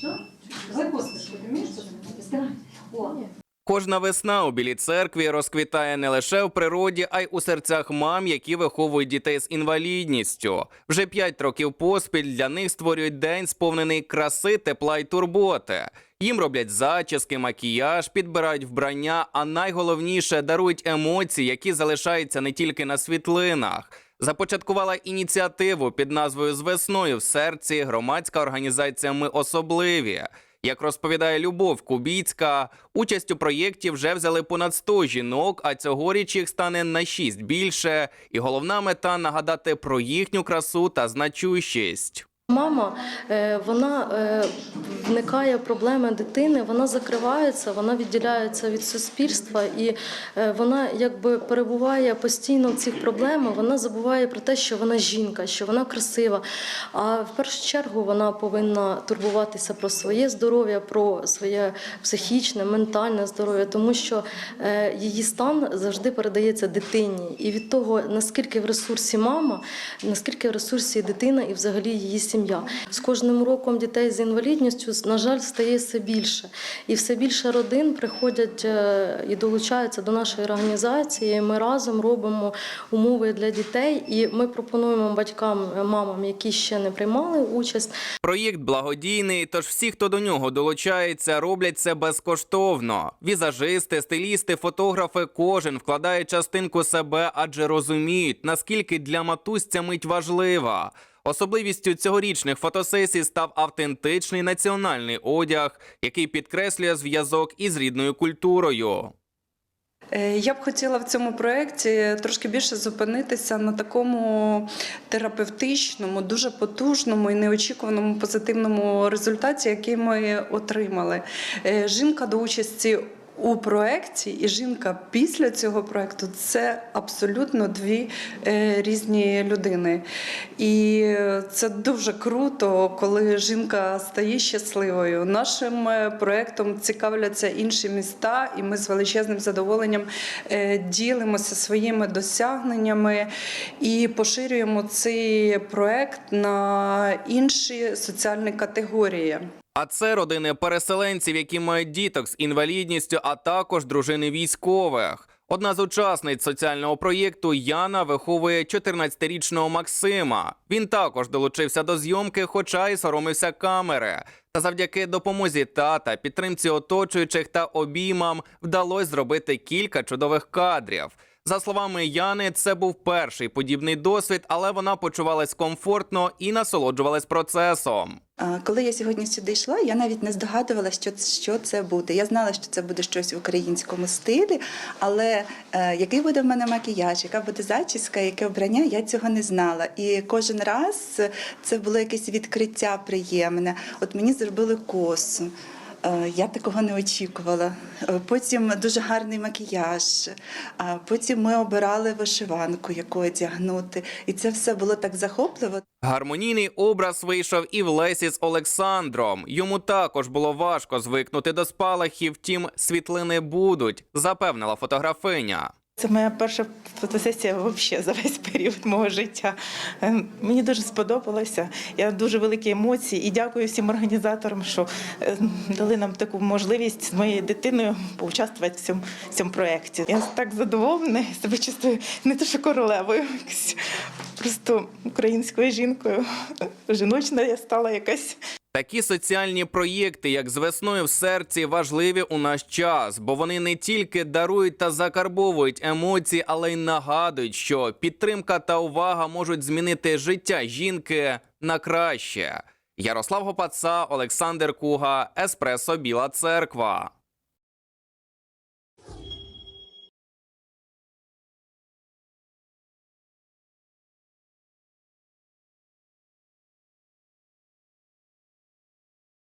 Хорошо? За косточку ты умеешь что-то О, Кожна весна у білій церкві розквітає не лише в природі, а й у серцях мам, які виховують дітей з інвалідністю. Вже п'ять років поспіль для них створюють день, сповнений краси, тепла й турботи. Їм роблять зачіски, макіяж, підбирають вбрання, а найголовніше дарують емоції, які залишаються не тільки на світлинах. Започаткувала ініціативу під назвою З весною в серці громадська організація Ми особливі. Як розповідає Любов Кубіцька, участь у проєкті вже взяли понад 100 жінок, а цьогоріч їх стане на 6 більше. І головна мета нагадати про їхню красу та значущість. Мама, е, вона е, вникає в проблеми дитини, вона закривається, вона відділяється від суспільства, і е, вона якби перебуває постійно в цих проблемах. Вона забуває про те, що вона жінка, що вона красива. А в першу чергу вона повинна турбуватися про своє здоров'я, про своє психічне, ментальне здоров'я, тому що її стан завжди передається дитині. І від того, наскільки в ресурсі мама, наскільки в ресурсі дитина і взагалі її сім'я. З кожним роком дітей з інвалідністю, на жаль, стає все більше. І все більше родин приходять е, і долучаються до нашої організації. Ми разом робимо умови для дітей, і ми пропонуємо батькам, е, мамам, які ще не приймали участь, Проєкт благодійний, тож всі, хто до нього долучається, роблять це безкоштовно. Візажисти, стилісти, фотографи, кожен вкладає частинку себе, адже розуміють, наскільки для матусь ця мить важлива. Особливістю цьогорічних фотосесій став автентичний національний одяг, який підкреслює зв'язок із рідною культурою. Е, Я б хотіла в цьому проєкті трошки більше зупинитися на такому терапевтичному, дуже потужному і неочікуваному позитивному результаті, який ми отримали. Е, Жінка до участі. У проєкті і жінка після цього проєкту це абсолютно дві е, різні людини. І це дуже круто, коли жінка стає щасливою. Нашим е, проєктом цікавляться інші міста, і ми з величезним задоволенням е, ділимося своїми досягненнями і поширюємо цей проєкт на інші соціальні категорії. А це родини переселенців, які мають діток з інвалідністю, а також дружини військових. Одна з учасниць соціального проєкту Яна виховує 14-річного Максима. Він також долучився до зйомки, хоча й соромився камери. Та завдяки допомозі тата, підтримці оточуючих та обіймам вдалося зробити кілька чудових кадрів. За словами Яни, це був перший подібний досвід, але вона почувалась комфортно і насолоджувалась процесом. Коли я сьогодні сюди йшла, я навіть не здогадувалася, що, що це буде. Я знала, що це буде щось в українському стилі, але е, який буде в мене макіяж, яка буде зачіска, яке обрання, я цього не знала. І кожен раз це було якесь відкриття приємне. От мені зробили косу. Е, Я такого не очікувала. Е, Потім дуже гарний макіяж. А потім ми обирали вишиванку, яку одягнути. І це все було так захопливо. Гармонійний образ вийшов і в Лесі з Олександром. Йому також було важко звикнути до спалахів, втім, світлини будуть, запевнила фотографиня. Це моя перша фотосесія взагалі за весь період мого життя. Е, Мені дуже сподобалося. Я дуже великі емоції і дякую всім організаторам, що е, дали нам таку можливість з моєю дитиною поучаствувати в цьому, цьому проєкті. Я так задоволена, себе чувствую не то, що королевою, просто українською жінкою. Жіночна я стала якась. Такі соціальні проєкти, як з весною в серці, важливі у наш час, бо вони не тільки дарують та закарбовують емоції, але й нагадують, що підтримка та увага можуть змінити життя жінки на краще. Ярослав Гопаца, Олександр Куга, Еспресо Біла Церква.